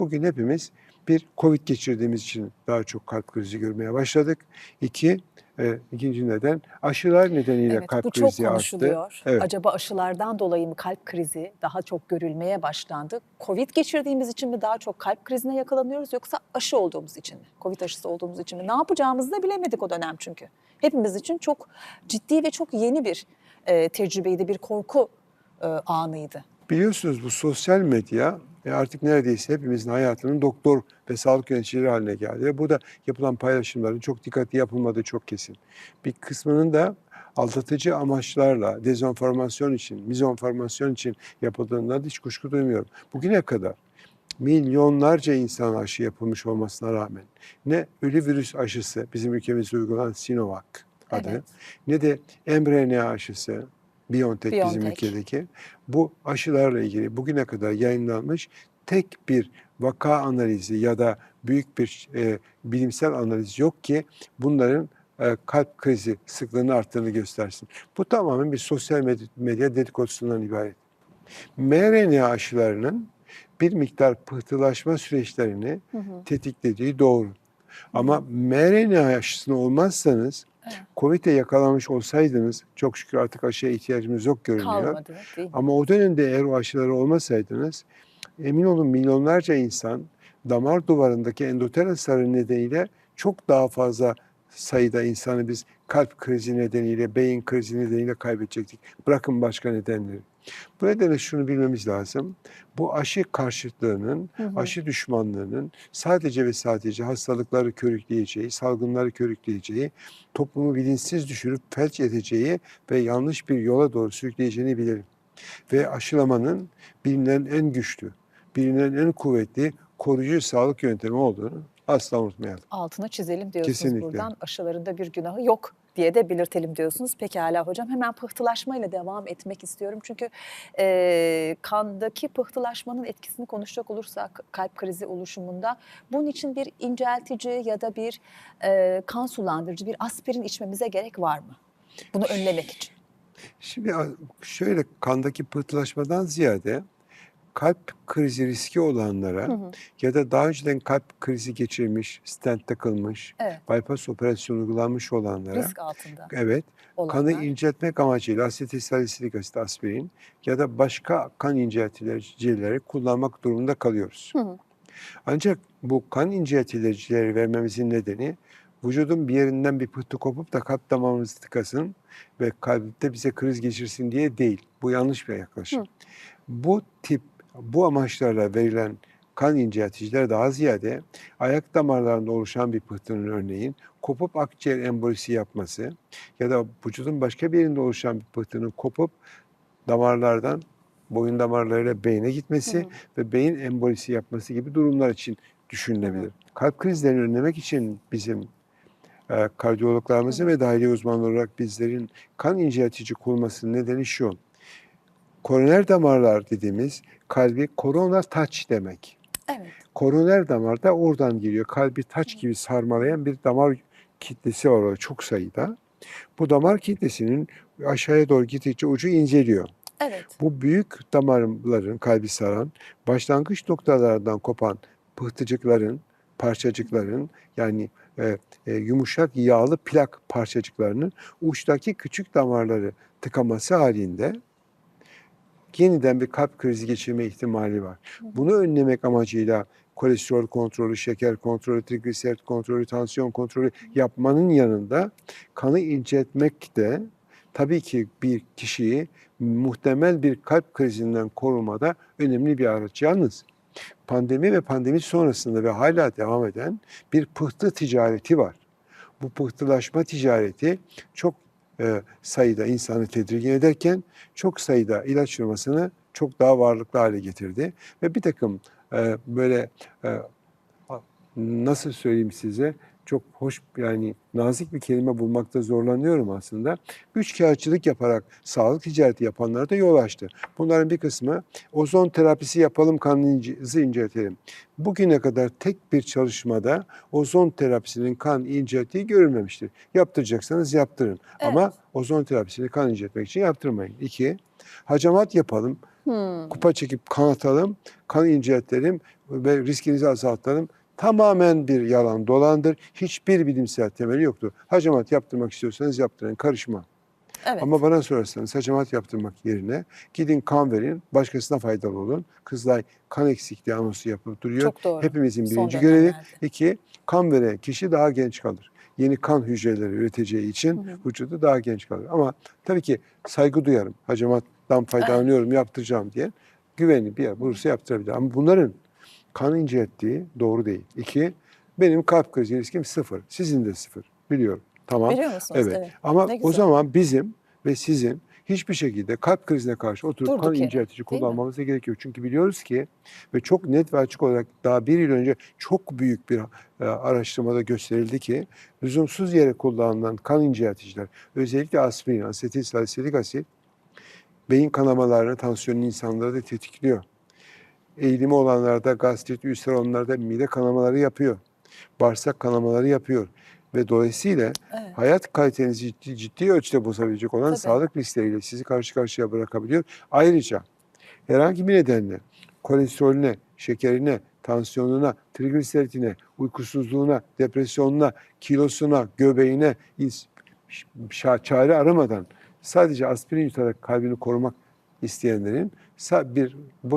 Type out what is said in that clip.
Bugün hepimiz bir Covid geçirdiğimiz için daha çok kalp krizi görmeye başladık. İki, e, ikinci neden aşılar nedeniyle Evet, kalp bu çok krizi arttı. konuşuluyor. Evet. Acaba aşılardan dolayı mı kalp krizi daha çok görülmeye başlandı? Covid geçirdiğimiz için mi daha çok kalp krizine yakalanıyoruz yoksa aşı olduğumuz için mi? Covid aşısı olduğumuz için mi? Ne yapacağımızı da bilemedik o dönem çünkü. Hepimiz için çok ciddi ve çok yeni bir e, tecrübeydi, bir korku e, anıydı. Biliyorsunuz bu sosyal medya e, artık neredeyse hepimizin hayatının doktor ve sağlık yöneticileri haline geldi. Ve burada yapılan paylaşımların çok dikkatli yapılmadığı çok kesin. Bir kısmının da aldatıcı amaçlarla dezenformasyon için, mizonformasyon için yapıldığından hiç kuşku duymuyorum. Bugüne kadar milyonlarca insan aşı yapılmış olmasına rağmen ne ölü virüs aşısı bizim ülkemizde uygulanan Sinovac adı Evet. ne de mRNA aşısı BioNTech, bizim BioNTech. ülkedeki bu aşılarla ilgili bugüne kadar yayınlanmış tek bir vaka analizi ya da büyük bir e, bilimsel analiz yok ki bunların e, kalp krizi sıklığını arttığını göstersin. Bu tamamen bir sosyal medya, medya dedikodusundan ibaret. mRNA aşılarının bir miktar pıhtılaşma süreçlerini Hı hı. tetiklediği doğru. Ama mRNA aşısını olmazsanız Evet. COVID'e yakalanmış olsaydınız çok şükür artık aşıya ihtiyacımız yok görünüyor. Kalmadı değil? Ama o dönemde eğer o aşıları olmasaydınız emin olun milyonlarca insan damar duvarındaki endotel hasarı nedeniyle çok daha fazla sayıda insanı biz kalp krizi nedeniyle, beyin krizi nedeniyle kaybedecektik. Bırakın başka nedenleri. Bu nedenle şunu bilmemiz lazım. Bu aşı karşıtlığının, Hı hı. aşı düşmanlığının sadece ve sadece hastalıkları körükleyeceği, salgınları körükleyeceği, toplumu bilinçsiz düşürüp felç edeceği ve yanlış bir yola doğru sürükleyeceğini bilirim. Ve aşılamanın bilinen en güçlü, bilinen en kuvvetli koruyucu sağlık yöntemi olduğunu asla unutmayalım. altına çizelim diyorsunuz Kesinlikle. buradan. Aşılarında bir günahı yok diye de belirtelim diyorsunuz. Pekala hocam hemen pıhtılaşmayla devam etmek istiyorum. Çünkü e, kandaki pıhtılaşmanın etkisini konuşacak olursak kalp krizi oluşumunda bunun için bir inceltici ya da bir e, kan sulandırıcı bir aspirin içmemize gerek var mı? Bunu önlemek için. Şimdi şöyle kandaki pıhtılaşmadan ziyade kalp krizi riski olanlara Hı hı. ya da daha önceden kalp krizi geçirmiş, stent takılmış, Evet bypass operasyonu uygulanmış olanlara risk altında evet kanı olanlar. inceltmek amacıyla asetilsalisilik asit aspirin ya da başka kan incelticileri kullanmak durumunda kalıyoruz. Hı hı. Ancak bu kan incelticileri vermemizin nedeni vücudun bir yerinden bir pıhtı kopup da kalp damarımızı tıkasın ve kalpte bize kriz geçirsin diye değil. Bu yanlış bir yaklaşım. Hı. Bu tip, bu amaçlarla verilen kan incelticiler daha ziyade ayak damarlarında oluşan bir pıhtının örneğin kopup akciğer embolisi yapması ya da vücudun başka bir yerinde oluşan bir pıhtının kopup damarlardan boyun damarlarıyla beyne gitmesi Hı hı. ve beyin embolisi yapması gibi durumlar için düşünülebilir. Kalp krizlerini önlemek için bizim e, kardiyologlarımızın ve dahiliye uzmanları olarak bizlerin kan inceltici kullanmasının nedeni şu. Koroner damarlar dediğimiz kalbi korona taç demek. Evet. Koroner damar da oradan geliyor. Kalbi taç gibi sarmalayan bir damar kitlesi var orada çok sayıda. Bu damar kitlesinin aşağıya doğru gittikçe ucu inceliyor. Evet. Bu büyük damarların kalbi saran, başlangıç noktalardan kopan pıhtıcıkların, parçacıkların yani e, e, yumuşak yağlı plak parçacıklarının uçtaki küçük damarları tıkaması halinde yeniden bir kalp krizi geçirme ihtimali var. Bunu önlemek amacıyla kolesterol kontrolü, şeker kontrolü, trigliserit kontrolü, tansiyon kontrolü yapmanın yanında kanı inceltmek de tabii ki bir kişiyi muhtemel bir kalp krizinden korumada önemli bir araç. Yalnız pandemi ve pandemi sonrasında ve hala devam eden bir pıhtı ticareti var. Bu pıhtılaşma ticareti çok e, sayıda insanı tedirgin ederken çok sayıda ilaç firmasını çok daha varlıklı hale getirdi. Ve bir takım e, böyle e, nasıl söyleyeyim size çok hoş yani nazik bir kelime bulmakta zorlanıyorum aslında. Güç kağıtçılık yaparak sağlık ticareti yapanlara da yol açtı. Bunların bir kısmı ozon terapisi yapalım kanınızı inceltelim. Bugüne kadar tek bir çalışmada ozon terapisinin kan incelttiği görülmemiştir. Yaptıracaksanız yaptırın. Evet. Ama ozon terapisini kan inceltmek için yaptırmayın. İki, Hacamat yapalım, Hmm. kupa çekip kan atalım, kan inceltelim ve riskinizi azaltalım. Tamamen bir yalan dolandır. Hiçbir bilimsel temeli yoktur. Hacamat yaptırmak istiyorsanız yaptırın, karışma. Evet. Ama bana sorarsanız hacamat yaptırmak yerine gidin kan verin, başkasına faydalı olun. Kızılay kan eksikliği anonsu yapıp duruyor. Çok doğru. Hepimizin Son birinci görevi. dönemlerde. İki, kan veren kişi daha genç kalır. Yeni kan hücreleri üreteceği için Hı hı. vücudu daha genç kalır. Ama tabii ki saygı duyarım. Hacamattan faydalanıyorum, yaptıracağım diye. Güvenli bir yer bulursa yaptırabilir. Ama bunların kan incelttiği doğru değil. İki, benim kalp krizi riskim sıfır. Sizin de sıfır. Biliyorum. Tamam. Biliyor musunuz? Evet. Ama Ne o zaman bizim ve sizin hiçbir şekilde kalp krizine karşı oturup Durduk kan yere, inceltici değil mi? kullanmamıza gerek yok. Çünkü biliyoruz ki ve çok net ve açık olarak daha bir yıl önce çok büyük bir e, araştırmada gösterildi ki lüzumsuz yere kullanılan kan incelticiler özellikle aspirin, asetil salisilik asit beyin kanamalarını, tansiyonunu insanlarda da tetikliyor. Eğilimi olanlarda gastrit, ülser olanlarda mide kanamaları yapıyor. Bağırsak kanamaları yapıyor. Ve dolayısıyla Evet. hayat kalitenizi ciddi, ciddi ölçüde bozabilecek olan Tabii. sağlık riskleriyle sizi karşı karşıya bırakabiliyor. Ayrıca herhangi bir nedenle kolesterolüne, şekerine, tansiyonuna, trigliseritine, uykusuzluğuna, depresyonuna, kilosuna, göbeğine çare aramadan sadece aspirin yutarak kalbini korumak isteyenlerin bir